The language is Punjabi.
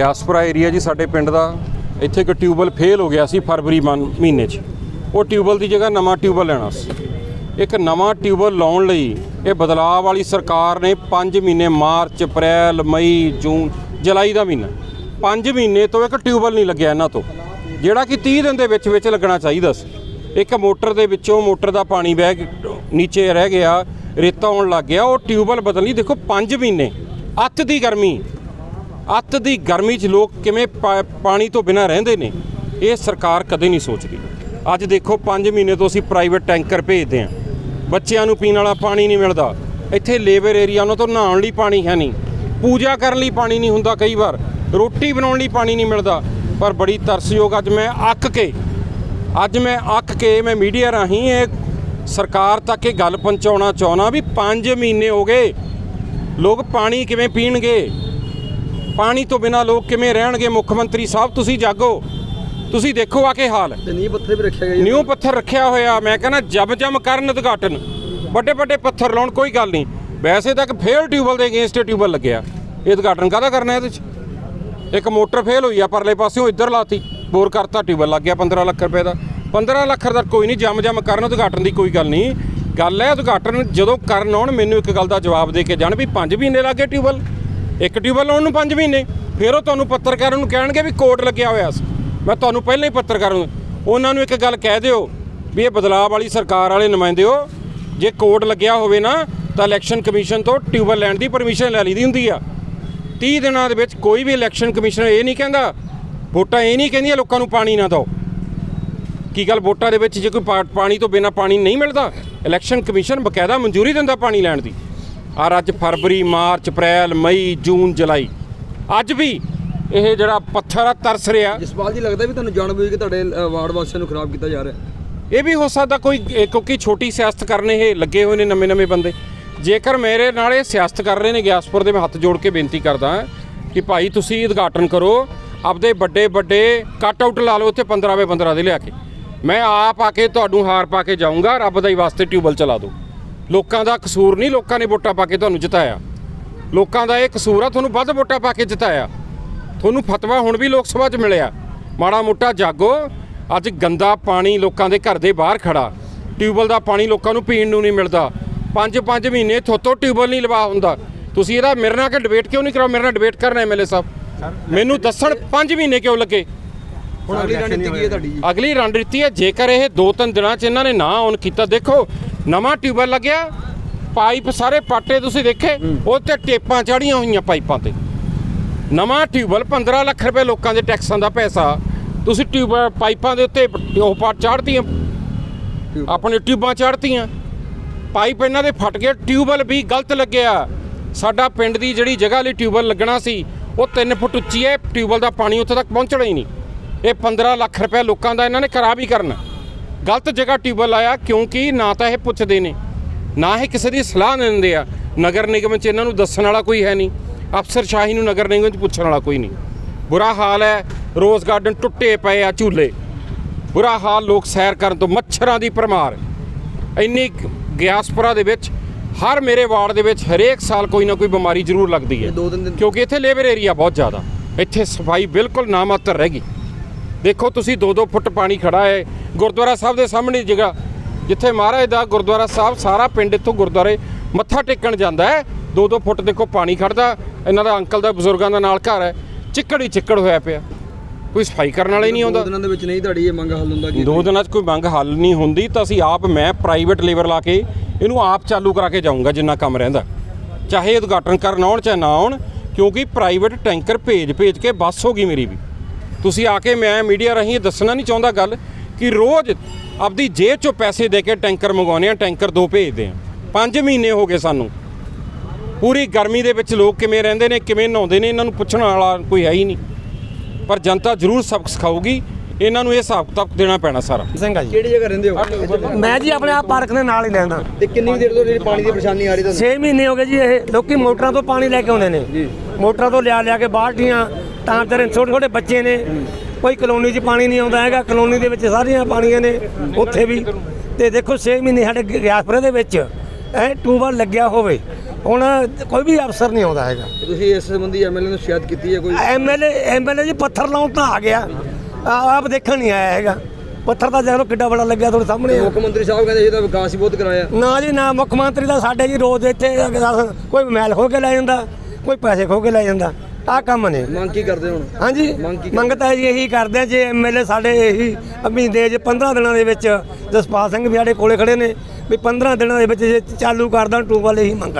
ਡਿਆਸਪੋਰਾ ਏਰੀਆ ਜੀ ਸਾਡੇ ਪਿੰਡ ਦਾ, ਇੱਥੇ ਇੱਕ ਟਿਊਬਲ ਫੇਲ ਹੋ ਗਿਆ ਸੀ ਫਰਵਰੀ ਮਨ- ਮਹੀਨੇ 'ਚ। ਉਹ ਟਿਊਬਲ ਦੀ ਜਗ੍ਹਾ ਨਵਾਂ ਟਿਊਬਲ ਲੈਣਾ ਸੀ। ਇੱਕ ਨਵਾਂ ਟਿਊਬਲ ਲਾਉਣ ਲਈ ਇਹ ਬਦਲਾਅ ਵਾਲੀ ਸਰਕਾਰ ਨੇ 5 ਮਹੀਨੇ, ਮਾਰਚ, ਅਪ੍ਰੈਲ, ਮਈ, ਜੂਨ, ਜੁਲਾਈ ਦਾ ਮਹੀਨਾ 5 ਮਹੀਨੇ ਤੋਂ ਇੱਕ ਟਿਊਬਲ ਨਹੀਂ ਲੱਗਿਆ ਇਹਨਾਂ ਤੋਂ। ਜਿਹੜਾ ਕਿ 30 ਦਿਨ ਦੇ ਵਿੱਚ ਵਿੱਚ ਲੱਗਣਾ ਚਾਹੀਦਾ ਸੀ। ਇੱਕ ਮੋਟਰ ਦੇ ਵਿੱਚੋਂ ਮੋਟਰ ਦਾ ਪਾਣੀ ਵਹਿ ਨੀਚੇ ਰਹਿ ਗਿਆ, ਰੇਤਾ ਆਉਣ ਲੱਗ ਗਿਆ, ਉਹ ਟਿਊਬਲ ਬਦਲਣੀ ਦੇਖੋ 5 ਮਹੀਨੇ। ਅੱਤ ਦੀ ਗਰਮੀ। ਅੱਤ ਦੀ ਗਰਮੀ 'ਚ ਲੋਕ ਕਿਵੇਂ ਪਾ- ਪਾਣੀ ਤੋਂ ਬਿਨਾਂ ਰਹਿੰਦੇ ਨੇ, ਇਹ ਸਰਕਾਰ ਕਦੇ ਨਹੀਂ ਸੋਚਦੀ। ਅੱਜ ਦੇਖੋ 5 ਮਹੀਨੇ ਤੋਂ ਅਸੀਂ ਪ੍ਰਾਈਵੇਟ ਟੈਂਕਰ ਭੇਜਦੇ ਹਾਂ। ਬੱਚਿਆਂ ਨੂੰ ਪੀਣ ਵਾਲਾ ਪਾਣੀ ਨਹੀਂ ਮਿਲਦਾ। ਇੱਥੇ ਲੇਬਰ ਏਰੀਆ ਉਹਨਾਂ ਤੋਂ ਨਹਾਉਣ ਲਈ ਪਾਣੀ ਹੈ ਨਹੀਂ। ਪੂਜਾ ਕਰਨ ਲਈ ਪਾਣੀ ਨਹੀਂ ਹੁੰਦਾ ਕਈ ਵਾਰ। ਰੋਟੀ ਬਣਾਉਣ ਲਈ ਪਾਣੀ ਨਹੀਂ ਮਿਲਦਾ। ਪਰ ਬੜੀ ਤਰਸਯੋਗ ਅੱਜ ਮੈਂ ਅੱਕ ਕੇ, ਅੱਜ ਮੈਂ ਅੱਕ ਕੇ ਮੈਂ ਮੀਡੀਆ ਰਾਹੀਂ ਇਹ ਸਰਕਾਰ ਤੱਕ ਇਹ ਗੱਲ ਪਹੁੰਚਾਉਣਾ ਚਾਹੁੰਦਾ ਵੀ 5 ਮਹੀਨੇ ਹੋ ਗਏ। ਲੋਕ ਪਾਣੀ ਕਿਵੇਂ ਪੀਣਗੇ? ਪਾਣੀ ਤੋਂ ਬਿਨਾ ਲੋਕ ਕਿਵੇਂ ਰਹਿਣਗੇ? ਮੁੱਖ ਮੰਤਰੀ ਸਾਹਿਬ ਤੁਸੀਂ ਜਾਗੋ। ਤੁਸੀਂ ਦੇਖੋ ਆ ਕੇ ਹਾਲ। ਤੇ ਨੀਂਹ ਪੱਥਰ ਵੀ ਰੱਖਿਆ ਗਿਆ ਨਿਊ ਪੱਥਰ ਰੱਖਿਆ ਹੋਇਆ। ਮੈਂ ਕਹਿੰਦਾ ਜਮ ਜਮ ਕਰਨ ਉਦਘਾਟਨ। ਵੱਡੇ ਵੱਡੇ ਪੱਥਰ ਲਾਉਣ ਕੋਈ ਗੱਲ ਨਹੀਂ। ਵੈਸੇ ਤਾਂ ਇੱਕ ਫੇਲ ਟਿਊਬਲ ਦੇ ਅਗੇਂਸਟ ਟਿਊਬਲ ਲੱਗਿਆ। ਇਹ ਉਦਘਾਟਨ ਕਾਹਦਾ ਕਰਨਾ ਇਹਦੇ 'ਚ? ਇੱਕ ਮੋਟਰ ਫੇਲ ਹੋਈ ਆ ਪਰਲੇ ਪਾਸਿਓਂ ਇੱਧਰ ਲਾਤੀ। ਬੋਰ ਕਰਤਾ ਟਿਊਬਲ ਲੱਗ ਗਿਆ 15 ਲੱਖ ਰੁਪਏ ਦਾ। 15 ਲੱਖ ਦਾ ਕੋਈ ਨਹੀਂ ਜਮ ਜਮ ਕਰਨ ਉਦਘਾਟਨ ਦੀ ਕੋਈ ਗੱਲ ਨਹੀਂ। ਗੱਲ ਹੈ ਉਦਘਾਟਨ ਜਦੋਂ ਕਰਨ ਆਉਣ ਮੈਨੂੰ ਇੱਕ ਗੱਲ ਦਾ ਜਵਾਬ ਦੇ ਕੇ ਜਾਣ ਵੀ 5 ਮਹੀਨੇ ਲੱਗੇ ਟਿਊਬਲ ਇੱਕ ਟਿਊਬਲ ਲਾਉਣ ਨੂੰ 5 ਮਹੀਨੇ, ਫਿਰ ਉਹ ਤੁਹਾਨੂੰ ਪੱਤਰਕਾਰਾਂ ਨੂੰ ਕਹਿਣਗੇ ਵੀ ਕੋਡ ਲੱਗਿਆ ਹੋਇਆ ਸੀ। ਮੈਂ ਤੁਹਾਨੂੰ ਪਹਿਲਾਂ ਹੀ ਪੱਤਰਕਾਰ ਨੂੰ, ਉਹਨਾਂ ਨੂੰ ਇੱਕ ਗੱਲ ਕਹਿ ਦਿਓ ਵੀ ਇਹ ਬਦਲਾਅ ਵਾਲੀ ਸਰਕਾਰ ਵਾਲੇ ਨੁਮਾਇੰਦੇ ਹੋ, ਜੇ ਕੋਡ ਲੱਗਿਆ ਹੋਵੇ ਨਾ, ਤਾਂ ਇਲੈਕਸ਼ਨ ਕਮਿਸ਼ਨ ਤੋਂ ਟਿਊਬਲ ਲੈਣ ਦੀ ਪਰਮਿਸ਼ਨ ਲੈ ਲਈਦੀ ਹੁੰਦੀ ਆ। 30 ਦਿਨਾਂ ਦੇ ਵਿੱਚ ਕੋਈ ਵੀ ਇਲੈਕਸ਼ਨ ਕਮਿਸ਼ਨਰ ਇਹ ਨਹੀਂ ਕਹਿੰਦਾ, ਵੋਟਾਂ ਇਹ ਨਹੀਂ ਕਹਿੰਦੀਆਂ ਲੋਕਾਂ ਨੂੰ ਪਾਣੀ ਨਾ ਦਿਓ। ਕੀ ਗੱਲ ਵੋਟਾਂ ਦੇ ਵਿੱਚ ਜੇ ਕੋਈ ਪਾ- ਪਾਣੀ ਤੋਂ ਬਿਨਾ ਪਾਣੀ ਨਹੀਂ ਮਿਲਦਾ? ਇਲੈਕਸ਼ਨ ਕਮਿਸ਼ਨ ਬਕਾਇਦਾ ਮਨਜ਼ੂਰੀ ਦਿੰਦਾ ਪਾਣੀ ਲੈਣ ਦੀ। ਔਰ ਅੱਜ ਫਰਵਰੀ ਮਾਰਚ ਅਪ੍ਰੈਲ ਮਈ ਜੂਨ ਜੁਲਾਈ। ਅੱਜ ਵੀ ਇਹ ਜਿਹੜਾ ਪੱਥਰ ਆ ਤਰਸ ਰਿਹਾ। ਜਸਪਾਲ ਜੀ ਲੱਗਦਾ ਵੀ ਤੁਹਾਨੂੰ ਜਾਣਬੁੱਝ ਕੇ ਤੁਹਾਡੇ ਵਾਰਡ ਵਾਸੀਆਂ ਨੂੰ ਖਰਾਬ ਕੀਤਾ ਜਾ ਰਿਹਾ। ਇਹ ਵੀ ਹੋ ਸਕਦਾ ਕੋਈ ਕਿਉਂਕਿ ਛੋਟੀ ਸਿਆਸਤ ਕਰਨ ਇਹ ਲੱਗੇ ਹੋਏ ਨੇ ਨਵੇਂ ਨਵੇਂ ਬੰਦੇ। ਜੇਕਰ ਮੇਰੇ ਨਾਲ ਇਹ ਸਿਆਸਤ ਕਰ ਰਹੇ ਨੇ ਗਿਆਸਪੁਰ ਦੇ ਮੈਂ ਹੱਥ ਜੋੜ ਕੇ ਬੇਨਤੀ ਕਰਦਾ ਕਿ ਭਾਈ ਤੁਸੀਂ ਉਦਘਾਟਨ ਕਰੋ ਆਪਦੇ ਵੱਡੇ ਵੱਡੇ ਕੱਟ ਆਊਟ ਲਾ ਲਓ ਉੱਥੇ 15 ਵੇ 15 ਦੇ ਲਿਆ ਕੇ। ਮੈਂ ਆਪ ਆ ਕੇ ਤੁਹਾਨੂੰ ਹਾਰ ਪਾ ਕੇ ਜਾਊਂਗਾ ਰੱਬ ਦਾ ਹੀ ਵਾਸਤੇ ਟਿਊਬਲ ਚਲਾ ਦਿਓ। ਲੋਕਾਂ ਦਾ ਕਸੂਰ ਨਹੀਂ ਲੋਕਾਂ ਨੇ ਵੋਟਾਂ ਪਾ ਕੇ ਤੁਹਾਨੂੰ ਜਿਤਾਇਆ। ਲੋਕਾਂ ਦਾ ਇਹ ਕਸੂਰ ਆ ਤੁਹਾਨੂੰ ਵੱਧ ਵੋਟਾਂ ਪਾ ਕੇ ਜਿਤਾਇਆ। ਤੁਹਾਨੂੰ ਫਤਵਾ ਹੁਣ ਵੀ ਲੋਕ ਸਭਾ 'ਚ ਮਿਲਿਆ। ਮਾੜਾ ਮੋਟਾ ਜਾਗੋ ਅੱਜ ਗੰਦਾ ਪਾਣੀ ਲੋਕਾਂ ਦੇ ਘਰ ਦੇ ਬਾਹਰ ਖੜਾ। ਟਿਊਬਲ ਦਾ ਪਾਣੀ ਲੋਕਾਂ ਨੂੰ ਪੀਣ ਨੂੰ ਨਹੀਂ ਮਿਲਦਾ। ਪੰਜ ਪੰਜ ਮਹੀਨੇ ਥੋਤੋਂ ਟਿਊਬਲ ਨਹੀਂ ਲਵਾ ਹੁੰਦਾ। ਤੁਸੀਂ ਇਹਦਾ ਮੇਰੇ ਨਾਲ ਕਿ ਡਿਬੇਟ ਕਿਉਂ ਨਹੀਂ ਕਰਾਓ? ਮੇਰੇ ਨਾਲ ਡਿਬੇਟ ਕਰਨਾ ਐਮਐਲਏ ਸਾਹਿਬ। ਮੈਨੂੰ ਦੱਸਣ 5 ਮਹੀਨੇ ਕਿਉਂ ਲੱਗੇ? ਹੁਣ ਅਗਲੀ ਰਣਨੀਤੀ ਕੀ ਹੈ ਤੁਹਾਡੀ ਅਗਲੀ ਰਣਨੀਤੀ ਹੈ ਜੇਕਰ ਇਹ ਦੋ ਤਿੰਨ ਦਿਨਾਂ 'ਚ ਇਹਨਾਂ ਨੇ ਨਾ ਔਨ ਕੀਤਾ ਦੇਖੋ ਨਵਾਂ ਟਿਊਬਲ ਲੱਗਿਆ ਪਾਈਪ ਸਾਰੇ ਪਾਟੇ ਤੁਸੀਂ ਦੇਖੇ ਉਹ ਤੇ ਟੇਪਾਂ ਚੜੀਆਂ ਹੋਈਆਂ ਪਾਈਪਾਂ ਤੇ। ਨਵਾਂ ਟਿਊਬਲ 15 ਲੱਖ ਰੁਪਏ ਲੋਕਾਂ ਦੇ ਟੈਕਸਾਂ ਦਾ ਪੈਸਾ। ਤੁਸੀਂ ਟਿਊਬਲ ਪਾਈਪਾਂ ਦੇ ਉੱਤੇ ਉਹ ਪਾ ਚੜ੍ਹਤੀਆਂ। ਆਪਣੇ ਟਿਊਬਾਂ ਚੜ੍ਹਤੀਆਂ। ਪਾਈਪ ਇਹਨਾਂ ਦੇ ਫਟ ਗਏ ਟਿਊਬਲ ਵੀ ਗਲਤ ਲੱਗਿਆ। ਸਾਡਾ ਪਿੰਡ ਦੀ ਜਿਹੜੀ ਜਗ੍ਹਾ ਲਈ ਟਿਊਬਲ ਲੱਗਣਾ ਸੀ ਉਹ 3 ਫੁੱਟ ਉੱਚੀ ਹੈ ਟਿਊਬਲ ਦਾ ਪਾਣੀ ਉੱਥੇ ਤੱਕ ਪਹੁੰਚਣਾ ਹੀ ਨਹੀਂ। ਇਹ 15 ਲੱਖ ਰੁਪਏ ਲੋਕਾਂ ਦਾ ਇਹਨਾਂ ਨੇ ਖਰਾਬ ਹੀ ਕਰਨਾ। ਗਲਤ ਜਗ੍ਹਾ ਟਿਊਬਲ ਆਇਆ ਕਿਉਂਕਿ ਨਾ ਤਾਂ ਇਹ ਪੁੱਛਦੇ ਨੇ ਨਾ ਇਹ ਕਿਸੇ ਦੀ ਸਲਾਹ ਦਿੰਦੇ ਆ। ਨਗਰ ਨਿਗਮ 'ਚ ਇਹਨਾਂ ਨੂੰ ਦੱਸਣ ਵਾਲਾ ਕੋਈ ਹੈ ਨਹੀਂ ਅਫਸਰ ਸ਼ਾਹੀ ਨੂੰ ਨਗਰ ਨਿਗਮ 'ਚ ਪੁੱਛਣ ਵਾਲਾ ਕੋਈ ਨਹੀਂ। ਬੁਰਾ ਹਾਲ ਹੈ ਰੋਜ਼ ਗਾਰਡਨ ਟੁੱਟੇ ਪਏ ਆ ਝੂਲੇ। ਬੁਰਾ ਹਾਲ ਲੋਕ ਸੈਰ ਕਰਨ ਤੋਂ ਮੱਛਰਾਂ ਦੀ ਭਰਮਾਰ। ਇੰਨੀ ਗਿਆਸਪੁਰਾ ਦੇ ਵਿੱਚ ਹਰ ਮੇਰੇ ਵਾਰਡ ਦੇ ਵਿੱਚ ਹਰੇਕ ਸਾਲ ਕੋਈ ਨਾ ਕੋਈ ਬਿਮਾਰੀ ਜ਼ਰੂਰ ਲੱਗਦੀ ਹੈ। ਕਿਉਂਕਿ ਇੱਥੇ ਲੇਬਰ ਏਰੀਆ ਬਹੁਤ ਜ਼ਿਆਦਾ। ਇੱਥੇ ਸਫ਼ਾਈ ਬਿਲਕੁਲ ਨਾਮਾਤਰ ਰਹਿ ਗਈ। ਦੇਖੋ ਤੁਸੀਂ 2-2 ਫੁੱਟ ਪਾਣੀ ਖੜਾ ਹੈ ਗੁਰਦੁਆਰਾ ਸਾਹਿਬ ਦੇ ਸਾਹਮਣੇ ਜਗ੍ਹਾ ਜਿੱਥੇ ਮਹਾਰਾਜ ਦਾ ਗੁਰਦੁਆਰਾ ਸਾਹਿਬ ਸਾਰਾ ਪਿੰਡ ਇੱਥੋਂ ਗੁਰਦੁਆਰੇ ਮੱਥਾ ਟੇਕਣ ਜਾਂਦਾ ਹੈ। 2-2 ਫੁੱਟ ਦੇਖੋ ਪਾਣੀ ਖੜਦਾ ਇਹਨਾਂ ਦਾ ਅੰਕਲ ਦਾ ਬਜ਼ੁਰਗਾਂ ਦਾ ਨਾਲ ਘਰ ਹੈ ਚਿੱਕੜ ਹੀ ਚਿੱਕੜ ਹੋਇਆ ਪਿਆ। ਕੋਈ ਸਫ਼ਾਈ ਕਰਨ ਵਾਲਾ ਹੀ ਨਹੀਂ ਦੋ ਆਉਂਦਾ। ਦਿਨਾਂ ਦੇ ਵਿੱਚ ਨਹੀਂ ਤੁਹਾਡੀ ਇਹ ਮੰਗ ਹੱਲ ਹੁੰਦਾ ਕੀ ਦੋ ਦਿਨਾਂ 'ਚ ਕੋਈ ਮੰਗ ਹੱਲ ਨਹੀਂ ਹੁੰਦੀ ਤਾਂ ਅਸੀਂ ਆਪ ਮੈਂ ਪ੍ਰਾਈਵੇਟ ਲੇਬਰ ਲਾ ਕੇ ਇਹਨੂੰ ਆਪ ਚਾਲੂ ਕਰਾ ਕੇ ਜਾਊਂਗਾ ਜਿੰਨਾ ਕੰਮ ਰਹਿੰਦਾ। ਚਾਹੇ ਉਦਘਾਟਨ ਕਰਨ ਆਉਣ ਚਾਹੇ ਨਾ ਆਉਣ ਕਿਉਂਕਿ ਪ੍ਰਾਈਵੇਟ ਟੈਂਕਰ ਭੇਜ ਭੇਜ ਕੇ ਬੱਸ ਹੋ ਗਈ ਮੇਰੀ ਵੀ। ਤੁਸੀਂ ਆ ਕੇ ਮੈਂ ਮੀਡੀਆ ਰਾਹੀਂ ਇਹ ਦੱਸਣਾ ਨਹੀਂ ਚਾਹੁੰਦਾ ਗੱਲ ਕਿ ਰੋਜ਼ ਆਪਦੀ ਜੇਬ 'ਚੋਂ ਪੈਸੇ ਦੇ ਕੇ ਟੈਂਕਰ ਮੰਗਵਾਉਂਦੇ ਆ ਟੈਂਕਰ ਦੋ ਭੇਜਦੇ ਆ 5 ਮਹੀਨੇ ਹੋ ਗਏ ਸਾਨੂੰ। ਪੂਰੀ ਗਰਮੀ ਦੇ ਵਿੱਚ ਲੋਕ ਕਿਵੇਂ ਰਹਿੰਦੇ ਨੇ ਕਿਵੇਂ ਨਹਾਉਂਦੇ ਨੇ ਇਹਨਾਂ ਨੂੰ ਪੁੱਛਣ ਵਾਲਾ ਕੋਈ ਹੈ ਹੀ ਨਹੀਂ। ਪਰ ਜਨਤਾ ਜ਼ਰੂਰ ਸਬਕ ਸਿਖਾਊਗੀ। ਇਹਨਾਂ ਨੂੰ ਇਹ ਹਿਸਾਬ ਕਿਤਾਬ ਦੇਣਾ ਪੈਣਾ ਸਾਰਾ। ਸਿੰਘ ਆ ਜੀ। ਕਿਹੜੀ ਜਗ੍ਹਾ ਰਹਿੰਦੇ ਹੋ? ਮੈਂ ਜੀ ਆਪਣੇ ਆਪ ਪਾਰਕ ਦੇ ਨਾਲ ਹੀ ਰਹਿੰਦਾ। ਤੇ ਕਿੰਨੀ ਦੇਰ ਤੋਂ ਜਿਹੜੀ ਪਾਣੀ ਦੀ ਪਰੇਸ਼ਾਨੀ ਆ ਰਹੀ ਤੁਹਾਨੂੰ? 6 ਮਹੀਨੇ ਹੋ ਗਏ ਜੀ ਇਹ। ਲੋਕੀ ਮੋਟਰਾਂ ਤੋਂ ਪਾਣੀ ਲੈ ਕੇ ਆਉਂਦੇ ਨੇ। ਜੀ। ਮੋਟਰਾਂ ਤੋਂ ਲਿਆ ਲਿਆ ਕੇ ਬਾਲਟੀਆਂ ਤਾਂ ਤੇਰੇ ਛੋਟੇ ਛੋਟੇ ਬੱਚੇ ਨੇ। ਕੋਈ ਕਲੋਨੀ 'ਚ ਪਾਣੀ ਨਹੀਂ ਆਉਂਦਾ ਹੈਗਾ। ਕਲੋਨੀ ਦੇ ਵਿੱਚ ਸਾਰੀਆਂ ਪਾਣੀਆਂ ਨੇ ਉੱਥੇ ਵੀ। ਤੇ ਦੇਖੋ 6 ਮਹੀਨੇ ਸਾਡੇ ਗਿਆਸਪੁਰੇ ਦੇ ਵਿੱਚ ਇਹ ਟੂਬਲ ਲੱਗਿਆ ਹੋਵੇ। ਹੁਣ ਕੋਈ ਵੀ ਅਫਸਰ ਨਹੀਂ ਆਉਂਦਾ ਹੈਗਾ। ਤੁਸੀਂ ਇਸ ਸੰਬੰਧੀ ਐਮਐਲਏ ਨੂੰ ਸ਼ਿਕਾਇਤ ਕੀਤੀ ਹੈ ਕੋਈ? ਐਮਐਲਏ ਐਮਐਲਏ ਜੀ ਪੱਥਰ ਲਾਉਣ ਤਾਂ ਆ ਗਿਆ। ਆਪ ਦੇਖਣ ਨਹੀਂ ਆਇਆ ਹੈਗਾ। ਪੱਥਰ ਤਾਂ ਦੇਖੋ ਕਿੱਡਾ ਬੜਾ ਲੱਗਿਆ ਤੁਹਾਡੇ ਸਾਹਮਣੇ। ਮੁੱਖ ਮੰਤਰੀ ਸਾਹਿਬ ਕਹਿੰਦੇ ਇਹਦਾ ਵਿਕਾਸ ਹੀ ਬਹੁਤ ਕਰਾਇਆ। ਨਾ ਜੀ ਨਾ ਮੁੱਖ ਮੰਤਰੀ ਦਾ ਸਾਡੇ ਜੀ ਰੋਜ਼ ਇੱਥੇ ਕੋਈ ਮੈਲ ਖੋ ਕੇ ਲੈ ਜਾਂਦਾ ਕੋਈ ਪੈਸੇ ਖੋ ਕੇ ਲੈ ਜਾਂਦਾ। ਆਹ ਕੰਮ ਨੇ। ਮੰਗ ਕੀ ਕਰਦੇ ਹੁਣ? ਹਾਂਜੀ ਮੰਗ ਕੀ ਮੰਗ ਤਾਂ ਜੀ ਇਹੀ ਕਰਦੇ ਆ ਜੇ ਐਮਐਲਏ ਸਾਡੇ ਇਹੀ ਮਹੀਨੇ ਚ 15 ਦਿਨਾਂ ਦੇ ਵਿੱਚ ਜਸਪਾਲ ਸਿੰਘ ਵੀ ਸਾਡੇ ਕੋਲੇ ਖੜੇ ਨੇ ਵੀ 15 ਦਿਨਾਂ ਦੇ ਵਿੱਚ ਜੇ ਚਾਲੂ ਕਰ ਦੇਣ ਟੂਬਲ ਇਹੀ ਮੰਗ